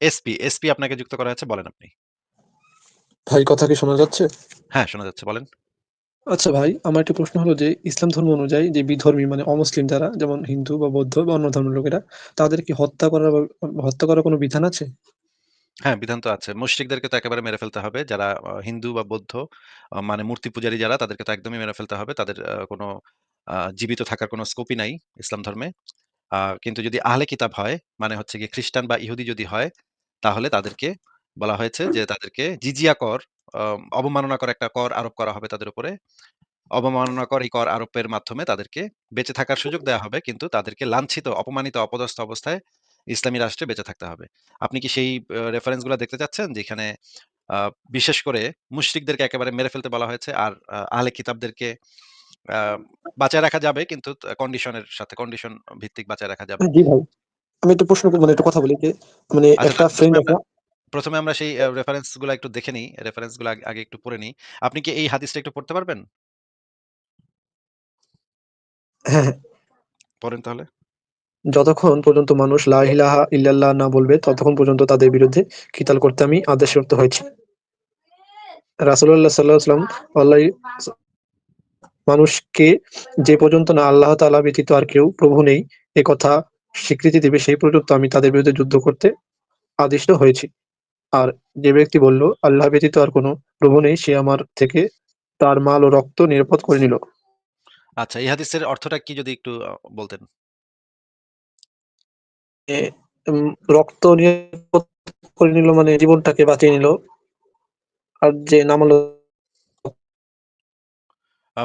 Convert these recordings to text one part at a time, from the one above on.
SP, SP আপনাকে যুক্ত করা হয়েছে। বলেন আপনি। ভাই কথা কি শোনা যাচ্ছে? হ্যাঁ, শোনা যাচ্ছে। বলেন। আচ্ছা ভাই, আমার একটা প্রশ্ন হলো যে ইসলাম ধর্ম অনুযায়ী যে বিধর্মী মানে অমুসলিম যারা যেমন হিন্দু বা বৌদ্ধ বা অন্য ধর্মের লোকেরা তাদের কি হত্যা করার হত্যা করার কোনো বিধান আছে? হ্যাঁ, বিধান তো আছে। মুশরিকদেরকে তো একেবারে মেরে ফেলতে হবে। যারা হিন্দু বা বৌদ্ধ মানে মূর্তি পূজারী যারা তাদেরকে তো একদমই মেরে ফেলতে হবে। তাদের কোনো জীবিত থাকার কোনো স্কোপই নাই ইসলাম ধর্মে। আ কিন্তু যদি আহলে কিতাব হয়, মানে হচ্ছে গিয়ে খ্রিস্টান বা ইহুদি যদি হয়, তাহলে তাদেরকে বলা হয়েছে যে তাদেরকে জিজিয়া কর অ অবমাননাকর একটা কর আরোপ করা হবে তাদের উপরে। অবমাননাকর এই কর আরোপের মাধ্যমে তাদেরকে বেঁচে থাকার সুযোগ দেয়া হবে। কিন্তু তাদেরকে লাঞ্ছিত, অপমানিত, অপদস্থ অবস্থায় ইসলামী রাষ্ট্রে বেঁচে থাকতে হবে। আপনি কি সেই রেফারেন্সগুলা দেখতে চাচ্ছেন? যেখানে আ বিশেষ করে মুশরিকদেরকে একেবারে মেরে ফেলতে বলা হয়েছে। আর আ আহলে কিতাবদেরকে বাঁচায় রাখা যাবে কিন্তু কন্ডিশনের সাথে কন্ডিশন ভিত্তিক বাঁচায় রাখা যাবে। জি ভাই। আমি একটা প্রশ্ন মানে একটা কথা বলি যে মানে আচ্ছা একটা তাহলে ১ম ফ্রেন্ড এ আমরা আছে ১ম আমরা সেই রেফারেন্সগুলা একটু দেখে নিই। রেফারেন্সগুলা আগে একটু পড়ে নিই। আপনি কি এই হাদিসটা একটু পড়তে পারবেন? হ্যাঁ, হ্যাঁ। পড়েন তাহলে। যতক্ষণ পর্যন্ত মানুষ লা ইলাহা ইল্লাল্লাহ না বলবে ততক্ষণ পর্যন্ত তাদের বিরুদ্ধে কিতাল করতে আমি আদেশপ্রাপ্ত হয়েছি। রাসূলুল্লাহ সাল্লাল্লাহু আলাইহি মানুষকে যে পর্যন্ত না আল্লাহ তাআলা ব্যতীত আর কেউ প্রভু নেই এ কথা স্বীকৃতি দিবে সেই পর্যন্ত আমি তাদের বিরুদ্ধে যুদ্ধ করতে আদিষ্ট হয়েছি। আর যে ব্যক্তি বলল আল্লাহ ব্যতীত আর কোনো প্রভু নেই সে আমার থেকে তার মাল ও রক্ত নিরাপদ করে নিল। আচ্ছা এই হাদিসের অর্থটা কি যদি একটু বলতেন? রক্ত নিরাপদ করে নিল মানে জীবনটাকে বাঁচিয়ে নিল। আর যে না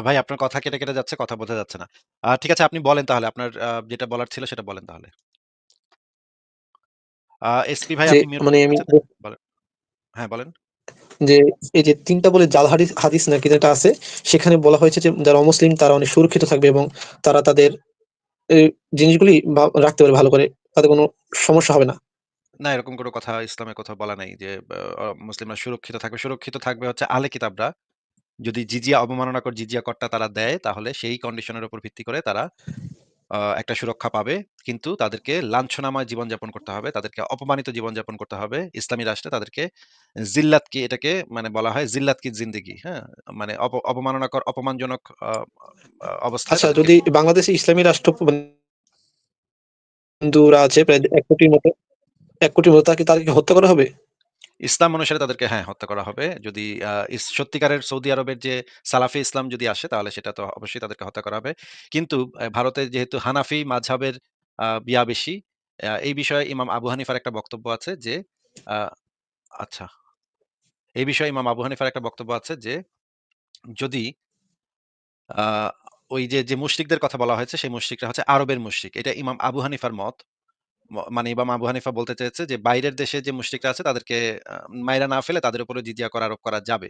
ভাই আপনার কথা কেটে, কেটে যাচ্ছে। কথা বোঝা যাচ্ছে না। ঠিক আছে আপনি বলেন তাহলে আপনার আ যেটা বলার ছিল সেটা বলেন তাহলে। আ এসপি ভাই যে আপনি মিউট মানে আমি? বলেন। হ্যাঁ, বলেন। যে এই যে ৩ টা বলে জাল হাদিস হাদিস নাকি যেটা আছে সেখানে বলা হয়েছে যে যারা অমুসলিম তারা অনেক সুরক্ষিত থাকবে এবং তারা তাদের এই জিনিসগুলি বা রাখতে পারে ভালো করে। তাদের কোন সমস্যা হবে না। না এরকম কোন কথা ইসলামে কোথাও বলা নাই যে আ মুসলিমরা সুরক্ষিত থাকবে। সুরক্ষিত থাকবে হচ্ছে আহলে কিতাবরা। যদি জিজিয়া অবমাননাকর জিজিয়া করটা তারা দেয় তাহলে সেই কন্ডিশনের উপর ভিত্তি করে তারা একটা সুরক্ষা পাবে। কিন্তু তাদেরকে লাঞ্ছনাময় জীবনযাপন করতে হবে। তাদেরকে অপমানিত জীবনযাপন করতে হবে। ইসলামী রাষ্ট্রে তাদেরকে জিল্লাত কি এটাকে মানে বলা হয় জিল্লাত কি জিন্দেগি, হ্যাঁ? মানে অপ অবমাননাকর অপমানজনক আ আচ্ছা যদি বাংলাদেশে ইসলামী রাষ্ট্র মানে হিন্দুরা আছে প্রায় ১ কোটির মতো এক কোটির মতো তাকে তাদেরকে হত্যা করা হবে? ইসলাম অনুসারে তাদেরকে হ্যাঁ, হত্যা করা হবে। যদি সত্যিকারের সৌদি আরবের যে সালাফি ইসলাম যদি আসে তাহলে সেটা তো অবশ্যই তাদেরকে হত্যা করা হবে। কিন্তু ভারতে যেহেতু হানাফি মাযহাবের আ ইয়া বেশি, এই বিষয়ে ইমাম আবু হানিফার একটা বক্তব্য আছে যে আচ্ছা। এই বিষয়ে ইমাম আবু হানিফার একটা বক্তব্য আছে যে যদি ওই যে, যে মুশরিকদের কথা বলা হয়েছে সেই মুশরিকরা হচ্ছে আরবের মুশরিক। এটা ইমাম আবু হানিফার মত। মানে ইমাম আবু হানিফা বলতে চেয়েছে যে বাইরের দেশে যে মুশরিকরা আছে তাদেরকে আ মাইরা না ফেলে তাদের উপরে জিজিয়া কর আরোপ করা যাবে।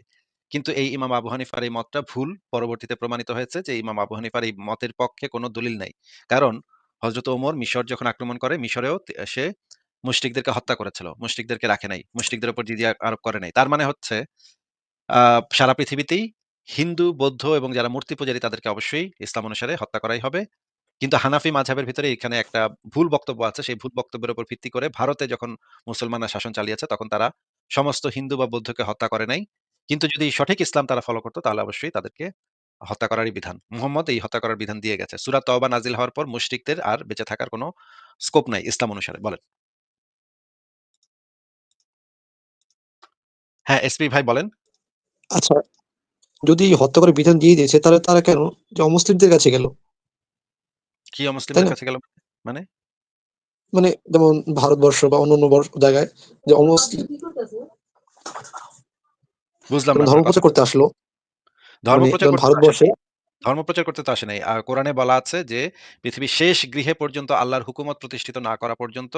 কিন্তু এই ইমাম আবু হানিফার এই মতটা ভুল। পরবর্তীতে প্রমাণিত হয়েছে যে ইমাম আবু হানিফার এই মতের পক্ষে কোন দলিল নাই। কারণ হযরত ওমর মিশর যখন আক্রমণ করে মিশরেও সে মুশরিকদেরকে হত্যা করেছিল। মুশরিকদেরকে রাখে নাই। মুশরিকদের উপর জিজিয়া আরোপ করে নাই। তার মানে হচ্ছে আ সারা পৃথিবীতেই হিন্দু, বৌদ্ধ এবং যারা মূর্তি পূজারী তাদেরকে অবশ্যই ইসলাম অনুসারে হত্যা করাই হবে। কিন্তু হানাফি মাযহাবের ভিতরে এখানে একটা ভুল বক্তব্য আছে। সেই ভুল বক্তব্যের উপর ভিত্তি করে ভারতে যখন মুসলমানরা শাসন চালিয়েছে তখন তারা সমস্ত হিন্দু বা বৌদ্ধকে হত্যা করে নাই। কিন্তু যদি সঠিক ইসলাম তারা ফলো করত তাহলে অবশ্যই তাদেরকে হত্যা করারই বিধান। মুহাম্মদ এই হত্যা করার বিধান দিয়ে গেছে। সূরা তওবা নাজিল হওয়ার পর মুশরিকদের আর বেঁচে থাকার কোনো স্কোপ নাই ইসলাম অনুসারে। বলেন। হ্যাঁ, এসপি ভাই বলেন। আচ্ছা, যদি হত্যা করার বিধান দিয়ে দিয়েছে তাহলে তারা কেন যে অমুসলিমদের কাছে গেল? কি অমুসলিমের কাছে গেল মানে? মানে যেমন ভারতবর্ষ বা অন্য অন্য জায়গায় যে অমুসলিম বুঝলাম ধর্ম প্রচার করতে আসলো। ধর্ম তো আসে ভারতবর্ষে নাই। ধর্মপ্রচার করতে তো আসে নাই। আ কোরআনে বলা আছে যে পৃথিবীর শেষ গৃহে পর্যন্ত আল্লাহর হুকুমত প্রতিষ্ঠিত না করা পর্যন্ত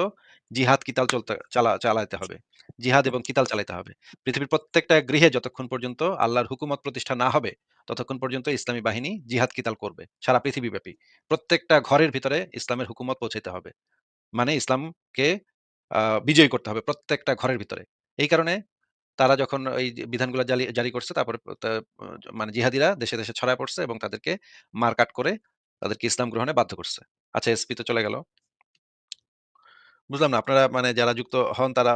জিহাদ কিতাল চলতে চালা চালাইতে হবে। জিহাদ এবং কিতাল চালাইতে হবে। পৃথিবীর প্রত্যেকটা গৃহে যতক্ষণ পর্যন্ত আল্লাহর হুকুমত প্রতিষ্ঠা না হবে, ততক্ষণ পর্যন্ত ইসলামী বাহিনী জিহাদ কিতাল করবে। সারা পৃথিবীব্যাপী। প্রত্যেকটা ঘরের ভিতরে ইসলামের হুকুমত পৌঁছাইতে হবে। মানে ইসলামকে বিজয়ী করতে হবে প্রত্যেকটা ঘরের ভিতরে। এই কারণে তারা যখন যে বিধানগুলা জালি জারি করছে তারপরে মানে জিহাদিরা দেশে, দেশে ছড়ায় পড়ছে এবং তাদেরকে মারকাট করে তাদেরকে ইসলাম গ্রহণে বাধ্য করছে। আচ্ছা এসপি তো চলে গেল। বুঝলাম না। আপনারা মানে যারা যুক্ত হন তারা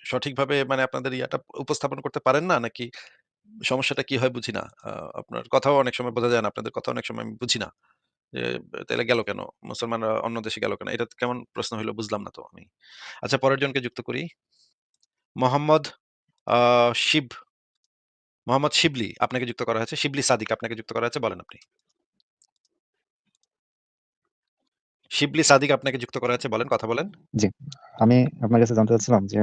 সঠিকভাবে মানে আপনাদের ইয়াটা উপস্থাপন করতে পারেন না? নাকি সমস্যাটা কি হয় বুঝি না। আপনার কথাও অনেক সময় বোঝা যায় না। আপনাদের কথা অনেক সময় আমি বুঝি না। যে তাহলে গেল কেন? মুসলমানরা অন্য দেশে গেল কেন? এটা কেমন প্রশ্ন হইল বুঝলাম না তো আমি। আচ্ছা পরের জনকে যুক্ত করি। মোহাম্মদ আ শিব মোহাম্মদ শিবলি আপনাকে যুক্ত করা হয়েছে। শিবলি সাদিক আপনাকে যুক্ত করা হয়েছে। বলেন আপনি। শিবলি সাদিক আপনাকে যুক্ত করা হয়েছে। বলেন, কথা বলেন। জি। আমি আপনার কাছে জানতে চাচ্ছিলাম যে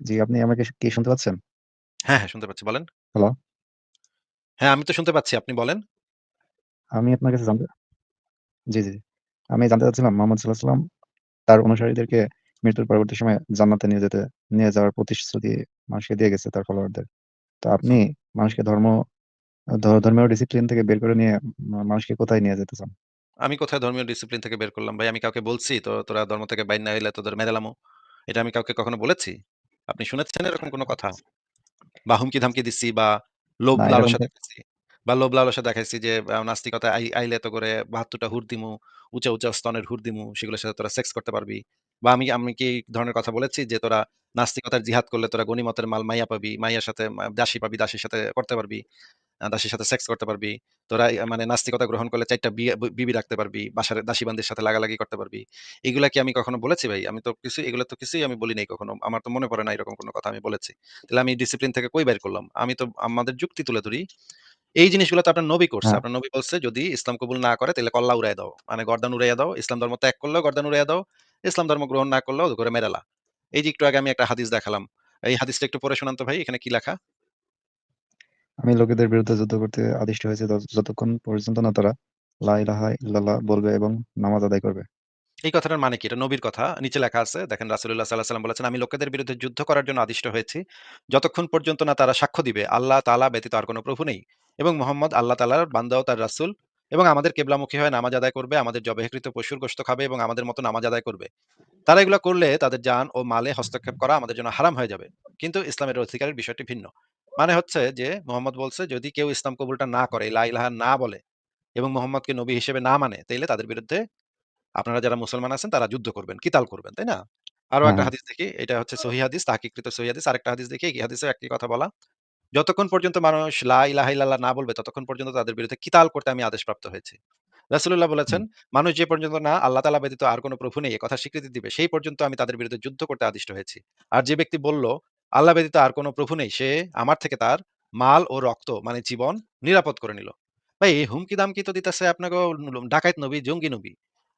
জি, আপনি আমাকে কি শুনতে পাচ্ছেন? হ্যাঁ, হ্যাঁ শুনতে পাচ্ছি। বলেন। হ্যালো? হ্যাঁ, আমি তো শুনতে পাচ্ছি। আপনি বলেন। আমি আপনার কাছে জানতে জি, জি। আমি জানতে চাচ্ছিলাম মোহাম্মদ সাঃ তার অনুসারীদেরকে মৃত্যুর পরবর্তী সময়ে জান্নাতে নিয়ে যেতে নিয়ে যাওয়ার প্রতিশ্রুতি মানুষকে দিয়ে গেছে তার ফলোয়ারদের। তো আপনি মানুষকে ধর্ম ধর্মীয় ডিসিপ্লিন থেকে বের করে নিয়ে মানুষকে কোথায় নিয়ে যেতে চান? আমি কোথায় ধর্মীয় ডিসিপ্লিন থেকে বের করলাম ভাই? আমি কাউকে বলছি তো তোরা ধর্ম থেকে বাইর না হইলে তোদের মেরে এলামু। এটা আমি কাউকে কখনো বলেছি? আপনি শুনেছেন এরকম কোনো কথা? বা হুমকি-ধামকি দিচ্ছি বা লোভ লালসা তো দেখাইছি। বা লোভ লালসা দেখাইছি যে নাস্তিকতা আইলে এত করে বাহাত্তরটা হুর দিমু, উঁচা, উঁচা স্তনের হুর দিমু। সেগুলোর সাথে তোরা সেক্স করতে পারবি। বা আমি আমি কি ধরনের কথা বলেছি যে তোরা নাস্তিকতার জিহাদ করলে তোরা গনিমতের মাল মাইয়া পাবি। মাইয়ার সাথে দাসী পাবি, দাসীর সাথে করতে পারবি। দাসীর সাথে সেক্স করতে পারবি। তোরা মানে নাস্তিকতা গ্রহণ করলে ৪ টা বিয়ে ব বিবি রাখতে পারবি। বাসার দাসী-বান্দির সাথে লাগালাগি করতে পারবি। এগুলা কি আমি কখনো বলেছি ভাই? আমি তো কিছু এগুলা তো কিছুই আমি বলি নাই কখনো। আমার তো মনে পড়ে না এরকম কোনো কথা আমি বলেছি। তাহলে আমি ডিসিপ্লিন থেকে কই বের করলাম? আমি তো আমাদের যুক্তি তুলে ধরি। এই জিনিসগুলো তো আপনার নবী করছে। হ্যাঁ। আপনার নবী বলছে যদি ইসলাম কবুল না করে তাহলে কল্লা উড়াইয়া দাও। মানে গর্দান উড়াইয়া দাও। ইসলাম ধর্ম ত্যাগ করলেও গর্দান উড়াইয়া দাও। ইসলাম ধর্ম গ্রহণ না করলেও ধরে মেরে এলা। এই যে একটু আগে আমি একটা হাদিস দেখালাম। এই হাদিসটা একটু পড়ে শোনান তো ভাই। এখানে কি লেখা? আমি লোকেদের বিরুদ্ধে যুদ্ধ করতে আদিষ্ট হয়েছি যতক্ষণ পর্যন্ত না তারা লা ইলাহা ইল্লাল্লাহ বলবে এবং নামাজ আদায় করবে। এই কথাটার মানে কি? এটা নবীর কথা। নিচে লেখা আছে। দেখেন রাসূলুল্লাহ সাল্লাল্লাহু আলাইহি ওয়াসাল্লাম বলেছেন, "আমি লোকেদের বিরুদ্ধে যুদ্ধ করার জন্য আদিষ্ট হয়েছি। যতক্ষণ পর্যন্ত না তারা সাক্ষ্য দিবে আল্লাহ তালা ব্যতীত আর কোন প্রভু নেই এবং মোহাম্মদ আল্লাহ তাআলার বান্দা ও তার রাসূল এবং আমাদের কিবলামুখী হয়ে নামাজ আদায় করবে, আমাদের জবাইকৃত পশুর গোশত খাবে এবং আমাদের মতো নামাজ আদায় করবে। তারা এগুলা করলে তাদের জান ও মালে হস্তক্ষেপ করা আমাদের জন্য হারাম হয়ে যাবে। কিন্তু ইসলামের অধিকারের বিষয়টি ভিন্ন।" মানে হচ্ছে যে মুহাম্মদ বলছে যদি কেউ ইসলাম কবুলটা না করে, লা ইলাহা না বলে এবং মুহাম্মদকে নবী হিসেবে না মানে তাইলে তাদের বিরুদ্ধে আপনারা যারা মুসলমান আছেন তারা যুদ্ধ করবেন, কিতাল করবেন। তাই না? আরও একটা হ্যাঁ। হাদিস দেখি। এটা হচ্ছে সহিহ হাদিস, তাহকিককৃত সহিহ হাদিস। আরেকটা হাদিস দেখি। এই হাদিসেও একই কথা বলা। যতক্ষণ পর্যন্ত মানুষ লা ইলাহা ইল্লাল্লাহ না বলবে ততক্ষণ পর্যন্ত তাদের বিরুদ্ধে কিতাল করতে আমি আদেশপ্রাপ্ত হয়েছি। রাসূলুল্লাহ হুম। বলেছেন, মানুষ যে পর্যন্ত না আল্লাহ তাআলা ব্যতীত আর কোন প্রভু নেই কথা স্বীকৃতি দিবে সেই পর্যন্ত আমি তাদের বিরুদ্ধে যুদ্ধ করতে আদিষ্ট হয়েছি। আর যে ব্যক্তি বলল, আল্লাহ ব্যতীত আর কোন প্রভু নেই সে আমার থেকে তার মাল ও রক্ত মানে জীবন নিরাপদ করে নিল। ভাই এই হুমকি-দামকি তো দিতেছে আপনাকে ডাকায়েত নবী, জঙ্গি নবী।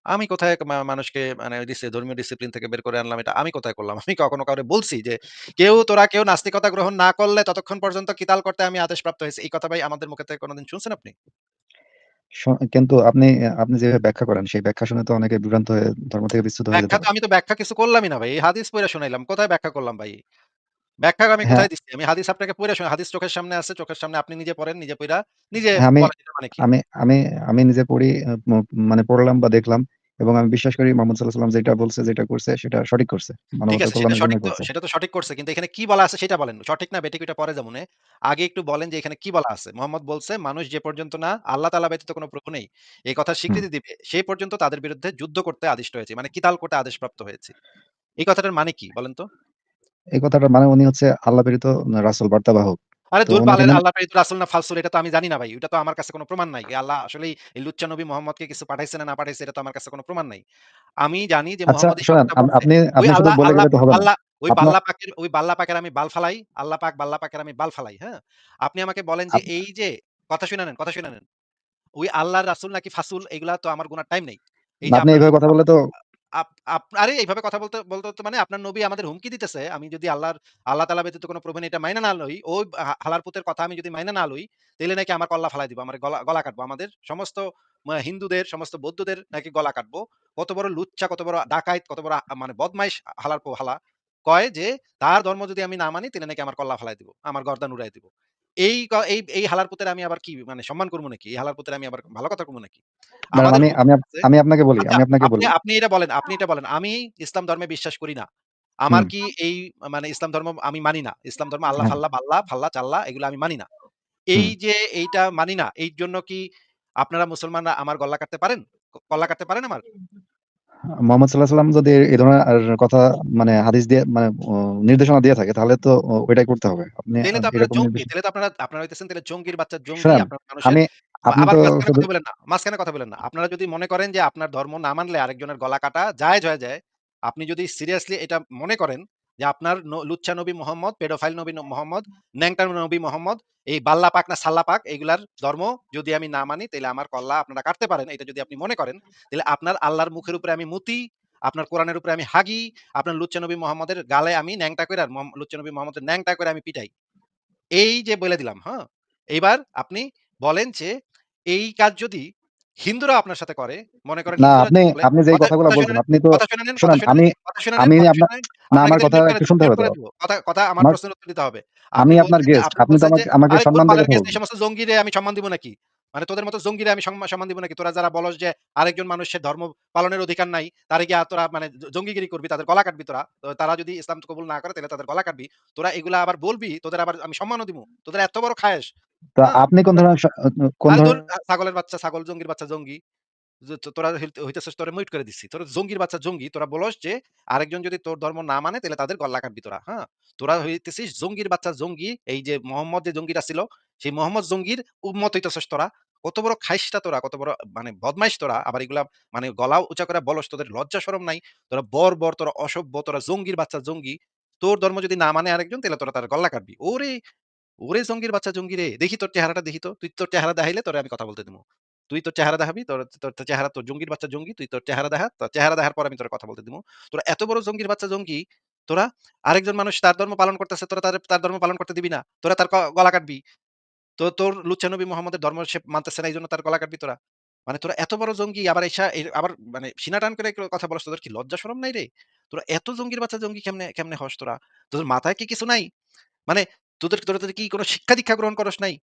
আমি কোথায় মা মানুষকে মানে ডিসি ধর্মীয় ডিসিপ্লিন থেকে বের করে আনলাম এটা আমি কোথায় করলাম? আমি কখনো কাউরে বলছি যে, "কেউ তোরা কেউ নাস্তিকতা গ্রহণ না করলে ততক্ষণ পর্যন্ত কিতাল করতে আমি আদেশপ্রাপ্ত হয়েছি।" এই কথা ভাই আমাদের মুখে থেকে কোনদিন শুনছেন আপনি? শ কিন্তু আপনি আপনি যেভাবে ব্যাখ্যা করেন সেই ব্যাখ্যা শুনে তো অনেকে বিভ্রান্ত হয়ে ধর্ম থেকে বিচ্যুত হয়ে যেতে ব্যাখ্যা তো পারে। আমি তো ব্যাখ্যা কিছু করলামই না ভাই। এই হাদিস পইড়া শুনাইলাম। কোথায় ব্যাখ্যা করলাম ভাই? ব্যাখ্যা আমি হ্যাঁ। কোথায় দিচ্ছি? আমি হাদিস আপনাকে শোনা হাদিস চোখের সামনে আছে। চোখের সামনে আপনি নিজে পড়েন, নিজে পইড়া নিজে হ্যাঁ, আমি এটা মানে কি? আমি আমি আমি নিজে পড়ি মানে পড়লাম বা দেখলাম এবং আমি বিশ্বাস করি মোহাম্মদ সাঃ যেটা বলছে, যেটা করছে সেটা সঠিক করছে। সেটা তো করছে। সেটা তো সঠিক করছে। কিন্তু এখানে কি বলা আছে সেটা বলেন। সঠিক না বেঠিক ওইটা পরে যামুনে। আগে একটু বলেন যে এখানে কি বলা আছে? মোহাম্মদ বলছে মানুষ যে পর্যন্ত না আল্লাহ তাআলা ব্যতীত কোন প্রভু নেই। এই কথা স্বীকৃতি দিবে সেই পর্যন্ত তাদের বিরুদ্ধে যুদ্ধ করতে আদিষ্ট হয়েছে মানে কিতাল করতে আদেশপ্রাপ্ত হয়েছে এই কথাটার মানে কি বলেন তো? এই কথাটার মানে উনি হচ্ছে আল্লাহ প্রেরিত রাসূল বার্তাবাহক। আরে দূর আল্লাহ প্রেরিত রাসূল না ফালসুল এটা তো আমি জানি না ভাই। ওইটা তো আমার কাছে কোন প্রমাণ নাই। আল্লাহ আসলেই এই লুচ্চা নবী মুহাম্মদকে কিছু পাঠাইছে না, না পাঠাইছে এটা তো আমার কাছে কোন প্রমাণ নাই। আমি জানি যে আচ্ছা মুহাম্মদ। আপনি আপনি শুধু বলে গেলে তো হবে না। ওই বাল্লা পাকের ওই বাল্লা পাকের আমি বাল ফালাই। আল্লাহ পাক বাল্লা পাকের আমি বাল ফালাই, হ্যাঁ? আপনি আমাকে বলেন যে এই যে কথা শুনে নেন, কথা শুনে নেন। ওই আল্লাহর রাসূল নাকি ফাসুল এগুলা তো আমার গুনার টাইম নেই। আপনি নবী কথা বলে তো আরে এইভাবে কথা বলতে বলতে মানে আপনার নবী আমাদের হুমকি দিতেছে। আমি যদি আল্লাহর আল্লাহ তাআলা ব্যতীত কোন প্রভু এটা মাইনা না লই, ওই হালার পুতের কথা আমি যদি মাইনা না লই, তাইলে নাকি আমার কল্লা ফালাই দিব আমার গলা গলা কাটবো। আমাদের সমস্ত হিন্দুদের, সমস্ত বৌদ্ধদের নাকি গলা কাটবো। কত বড় লুচ্চা, কত বড় ডাকাইত, কত বড় মানে বদমাইশ হালার পো হালা। কয় যে তার ধর্ম যদি আমি না মানি তাইলে নাকি আমার কল্লা ফালাই দিব। আমার গর্দান উড়াই দিব। এই এই এই হালার পুতের আমি আবার কি মানে সম্মান করব নাকি? এই হালার পুতের আমি আবার ভালো কথা কমু নাকি? আমি আপনাকে বলি আচ্ছা আমি আপনাকে বলি। আপনি এটা বলেন আপনি এটা বলেন। আমি ইসলাম ধর্মে বিশ্বাস করি না। আমার কি এই মানে ইসলাম ধর্ম আমি মানি না। ইসলাম ধর্ম আল্লাহ হ্যাঁ। ফাল্লাহ, চাল্লাহ এগুলো আমি মানি না। এই যে এইটা মানি না, এই জন্য কি আপনারা মুসলমানরা আমার গল্লা কাটতে পারেন? কল্লা কাটতে পারেন আমার? মোহাম্মদ সাল্লাহ সাল্লাম যদি এই ধরনের কথা মানে হাদিস দিয়ে মানে নির্দেশনা দিয়ে থাকে তাহলে তো ওইটাই করতে হবে। আপনি তাহলে তো আপনারা আপনারা হইতেছেন তাহলে জঙ্গির বাচ্চা জঙ্গি আমি মাঝখানে কথা বলেন না, মাঝখানে কথা বলেন না। আপনারা যদি মনে করেন যে আপনার ধর্ম না মানলে আরেকজনের গলা কাটা জায়েজ হয়ে যায়, আপনি যদি সিরিয়াসলি এটা মনে করেন যে আপনার ন লুচ্চা নবী মোহাম্মদ, পেডোফাইল নবী মোহাম্মদ, ন্যাংটা নবী মোহাম্মদ, এই বাল্লা পাক না সাল্লা পাক এগুলার ধর্ম যদি আমি না মানি তাইলে আমার কল্লা আপনারা কাটতে পারেন। এটা যদি আপনি মনে করেন, তাইলে আপনার আল্লাহর মুখের উপরে আমি মুতি, আপনার কোরআনের উপরে আমি হাগি, আপনার লুচ্চা নবী মোহাম্মদের গালে আমি ন্যাংটা করে আর লুচ্চা নবী মোহাম্মদের ন্যাংটা করে আমি পিটাই। এই যে বলে দিলাম, হ্যাঁ? এইবার আপনি বলেন যে এই কাজ যদি হিন্দুরা আপনার সাথে করে, মনে করেন না আপনি আপনি যে কথাগুলো বলছেন আপনি তো শোনেন শুনে আমি আমি আপনার না আমার কথা একটু শুনতে হবে। কথা কথা আমার প্রশ্ন প্রশ্নের উত্তর দিতে হবে। আমি আপনার গেস্ট। আপনি তো আমাকে আমাকে সম্মান দিয়ে হবে এই সমস্ত জঙ্গিরে আমি সম্মান দিব নাকি? মানে তোদের মতো জঙ্গিরে আমি সম্মান দিব নাকি? তোরা যারা বলস যে আরেকজন মানুষের ধর্ম পালনের অধিকার নাই, তারা গিয়ে তোরা মানে জঙ্গিগিরি করবি, তাদের গলা কাটবি তোরা। তারা যদি ইসলাম কবুল না করে তাহলে তাদের গলা কাটবি। তোরা এগুলা আবার বলবি, তোদের আবার আমি সম্মানও দিব তোদের এত বড় খায়েশ। তো হ্যাঁ? আপনি কোন ধরনের ছাগলের বাচ্চা ছাগল, জঙ্গির বাচ্চা জঙ্গি। তোরা হইতে হইতেছস তোরে মিউট করে দিচ্ছি। তোরা জঙ্গির বাচ্চা জঙ্গি। তোরা বলস যে আরেকজন যদি তোর ধর্ম না মানে তাইলে তাদের গল্লা কাটবি তোরা। হ্যাঁ? তোরা হইতেছিস জঙ্গির বাচ্চা জঙ্গি। এই যে মোহাম্মদ যে জঙ্গিটা ছিল, সেই মোহাম্মদ জঙ্গির উম্মত হইতেছস তোরা। কত বড় খাইশটা তোরা, কত বড় মানে বদমাইশ তোরা। আবার এগুলা মানে গলা উঁচা করে বলস, তোদের লজ্জা শরম নাই। তোরা বর বর তোরা অসভ্য, তোরা জঙ্গির বাচ্চা জঙ্গি। তোর ধর্ম যদি না মানে আরেকজন তাহলে তোরা তার গল্লা কাটবি। ওরে! ওরে জঙ্গির বাচ্চা জঙ্গি রে! দেখি তোর চেহারাটা দেখি তো। তুই তোর চেহারা দেখাইলে তোরে আমি কথা বলতে দিমু। তুই তোর চেহারা দেখাবি, তোর তোর চেহারা তোর জঙ্গির বাচ্চা জঙ্গি, তুই তোর চেহারা দেখা। তোর চেহারা দেখার পর আমি তোরে কথা বলতে দিমু। তোরা এত বড় জঙ্গির বাচ্চা জঙ্গি, তোরা আরেকজন মানুষ তার ধর্ম পালন করতেছে, তোরা তার তার ধর্ম পালন করতে দিবি না। তোরা তার গলা কাটবি। তো তোর লুচ্চা নবী মোহাম্মদের ধর্ম সে মানতেছে না এইজন্য তার গলা কাটবি তোরা। মানে তোরা এত বড় জঙ্গি আবার আইসা এ আবার মানে সিনা টান করে কথা বলস, তোদের কি লজ্জা শরম নাই রে? তোরা এত জঙ্গির বাচ্চা জঙ্গি কেমনে কেমনে হস তোরা? তোদের মাথায় কি কিছু নাই? মানে তোদের তোরা তোদের কি কোনো শিক্ষা-দীক্ষা গ্রহণ করস নাই?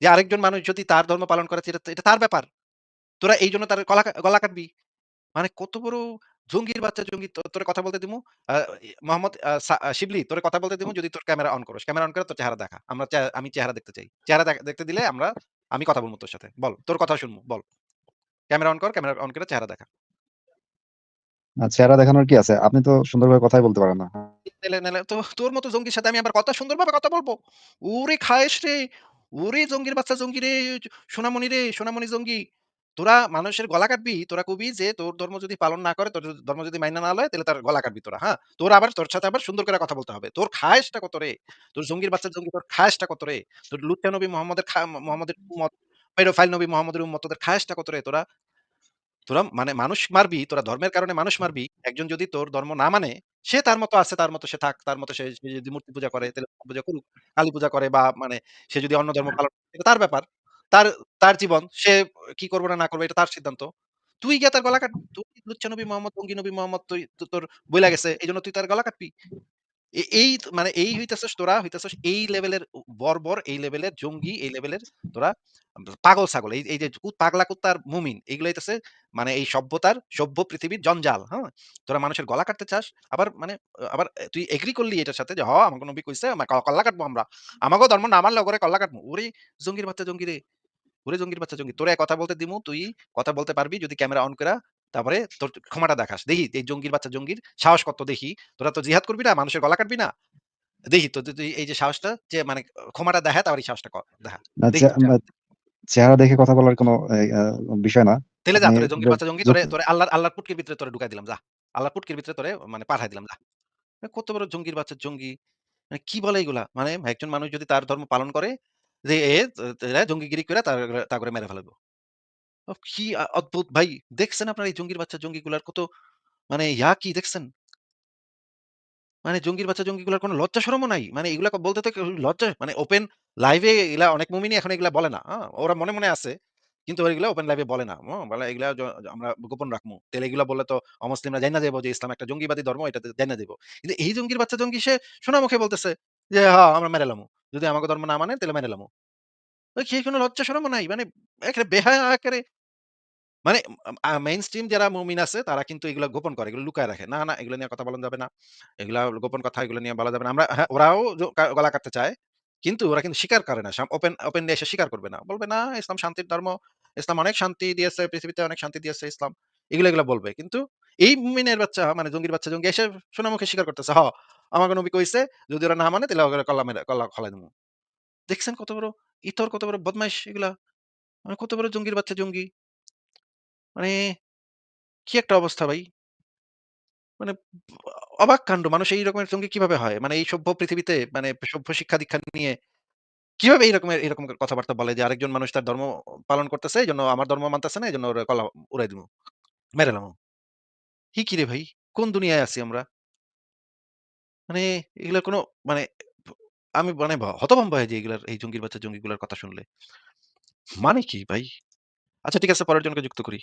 যে আরেকজন মানুষ যদি তার ধর্ম পালন করে এটা তার ব্যাপার। তোরা এইজন্য তার গলা গলা কাটবি। মানে কত বড় জঙ্গির বাচ্চা জঙ্গি তোরে কথা বলতে দিমু। মোহাম্মদ শিবলি তোরে কথা বলতে দিমু যদি তোর ক্যামেরা অন করস। ক্যামেরা অন করে তোর চেহারা দেখা। আমরা আমি চেহারা দেখতে চাই। চেহারা দেখতে দিলে আমরা আমি কথা বলব তোর সাথে। বল, তোর কথা শুনব। বল। ক্যামেরা অন কর, ক্যামেরা অন করে চেহারা দেখা। চেহারা দেখানোর কি আছে? আপনি তো সুন্দরভাবে কথাই বলতে পারেন না। তো তোর মতো জঙ্গির সাথে আমি আবার কথা সুন্দরভাবে কথা বলব। ওরে খায়েশ রে! ওরে জঙ্গির বাচ্চা জঙ্গি রে! সোনামণি রে, সোনামণি জঙ্গি। তোরা মানুষের গলা কাটবি। তোরা কবি যে তোর ধর্ম যদি পালন না করে, তোর ধর্ম যদি মাইনা না লয় তাইলে তার গলা কাটবি তোরা। হ্যাঁ? তোর আবার তোর সাথে আবার সুন্দর করে কথা বলতে হবে। তোর খায়েশটা কত রে? তোর জঙ্গির বাচ্চা জঙ্গি তোর খায়েশটা কত রে? তোর লুচ্চা নবী মোহাম্মদের মোহাম্মদের উম্মত, পেডোফাইল নবী মোহাম্মদের উম্মত তোদের খায়েশটা কত রে তোরা? তোরা মানে মানুষ মারবি, তোরা ধর্মের কারণে মানুষ মারবি। একজন যদি তোর ধর্ম না মানে, সে তার মতো আছে, তার মতো সে থাক। তার মতো সে যদি মূর্তি পূজা করে তাইলে পূজা করুক। কালী পূজা করে বা মানে সে যদি অন্য ধর্ম পালন করে তার ব্যাপার। তার তার জীবন। সে কি করবে না, না করবে এটা তার সিদ্ধান্ত। তুই গিয়া তার গলা কাটবি। তুই লুচ্চা নবী মোহাম্মদ, জঙ্গি নবী মোহাম্মদ তুই তোর বইলা গেছে। এজন্য তুই তার গলা কাটবি। এই মানে এই হইতেছস তোরা হইতেছস এই লেভেলের বর্বর, এই লেভেলের জঙ্গি, এই লেভেলের তোরা পাগল ছাগল। এই এই যে পাগলা কুত্তা আর মুমিন এগুলো হইতেছে মানে এই সভ্যতার সভ্য পৃথিবীর জঞ্জাল। হ্যাঁ? তোরা মানুষের গলা কাটতে চাস। আবার মানে আবার তুই এগ্রি করলি এটার সাথে যে, "হ আমাকে নবী কইছে আমা কল্লা কাটবো আমরা। আমাগো ধর্ম না মানলে ওগরে কল্লা কাটবো।" ওরে জঙ্গির বাচ্চা জঙ্গি রে! ওরে জঙ্গির বাচ্চা জঙ্গি। তোরে কথা বলতে দিমু, তুই কথা বলতে পারবি যদি ক্যামেরা অন কইরা তারপরে তোর ক্ষমাটা দেখাস। দেখি এই জঙ্গির বাচ্চা জঙ্গির সাহস কত দেখি। তোরা তো জিহাদ করবি না, মানুষের গলা কাটবি না। দেখি তো তুই এই যে সাহসটা যে মানে ক্ষমাটা দেখা তারপর সাহসটা দেখা। চেহারা। দেখে কথা বলার কোনো বিষয় না। তাইলে যা তোরে জঙ্গির বাচ্চা জঙ্গি তোরে তোরে আল্লাহর আল্লাহর পুটকির ভিতরে তোরে ঢুকাই দিলাম যা। আল্লাহর পুটকির ভিতরে তোরে মানে পাঠায় দিলাম যা। কত বড় জঙ্গির বাচ্চা জঙ্গি। মানে কি বলে এগুলা? মানে একজন মানুষ যদি তার ধর্ম পালন করে যে জঙ্গিগিরি তারপরে মেরে ফেলাইবো। ওফ কি অদ্ভুত ভাই! দেখছেন আপনারা এই জঙ্গির বাচ্চা কত মানে ইয়া কি দেখছেন? মানে জঙ্গির বাচ্চা কোনো লজ্জা নাই। মানে এগুলা বলতে তো লজ্জা মানে ওপেন লাইভে এগুলা অনেক মুমিনই এখন এগুলা বলে না। ওরা মনে, মনে আছে। কিন্তু এগুলা ওপেন লাইভে বলে না। বলে এগুলা আমরা গোপন রাখমু। তাইলে এগুলা বললে তো অমুসলিমরা জানা যাইব যে ইসলাম একটা জঙ্গিবাদী ধর্ম এটাতে জাইনা যাইব। কিন্তু এই জঙ্গির বাচ্চা জঙ্গি সে শোনা মুখে বলতেছে যে, "হা আমরা মেরে এলামু। যদি আমাকে ধর্ম না মানে তাইলে মেরে এলামু।" ওই সে কোনো লজ্জা শরমও নাই। মানে একেবারে বেহায়া আকারে মানে আম আ মেইনস্ট্রিম যারা মুমিন আছে তারা কিন্তু এগুলা গোপন করে। এগুলো লুকায় রাখে। না, না এগুলো নিয়ে কথা বলা যাবে না। এগুলা গোপন কথা এগুলো নিয়ে বলা যাবে না। আমরা হ্যাঁ, ওরাও গলা কাটতে চায়। কিন্তু ওরা কিন্তু স্বীকার করে না। সাম ওপেন ওপেনলি এসে স্বীকার করবে না। বলবে, "না ইসলাম শান্তির ধর্ম। ইসলাম অনেক শান্তি দিয়েছে। পৃথিবীতে অনেক শান্তি দিয়েছে ইসলাম।" এগুলা, এগুলা বলবে। কিন্তু এই মুমিনের বাচ্চা মানে জঙ্গির বাচ্চা জঙ্গি এসে শোনামুখে স্বীকার করতেছে, "হ আমাকে নবী কইছে যদি ওরা না মানে তাইলে ওরে কল্লা মেরে, কল্লা ফলাই দিমু।" দেখছেন কত বড় ইতর, কত বড় বদমাইশ এগুলা। মানে কত বড় জঙ্গির বাচ্চা জঙ্গি। মানে কি একটা অবস্থা ভাই। মানে অবাক কাণ্ড। মানুষ এই রকমের জঙ্গি কীভাবে হয়? মানে এই সভ্য পৃথিবীতে মানে সভ্য শিক্ষা-দীক্ষা নিয়ে কীভাবে এই রকমের এরকম কথাবার্তা বলে যে আরেকজন মানুষ তার ধর্ম পালন করতেছে, এই জন্য আমার ধর্ম মানতেছে না এজন্য ওরে কল্লা উড়াই দিব মেরে এলামু। হি কি রে ভাই? কোন দুনিয়ায় আছি আমরা? মানে এগুলা কোনো মানে আমি মানে ভ, হতভম্ব হয়ে যাই এগুলার, এই জঙ্গির বাচ্চা জঙ্গিগুলার কথা শুনলে। মানে কি ভাই? আচ্ছা ঠিক আছে, পরের জনকে যুক্ত করি।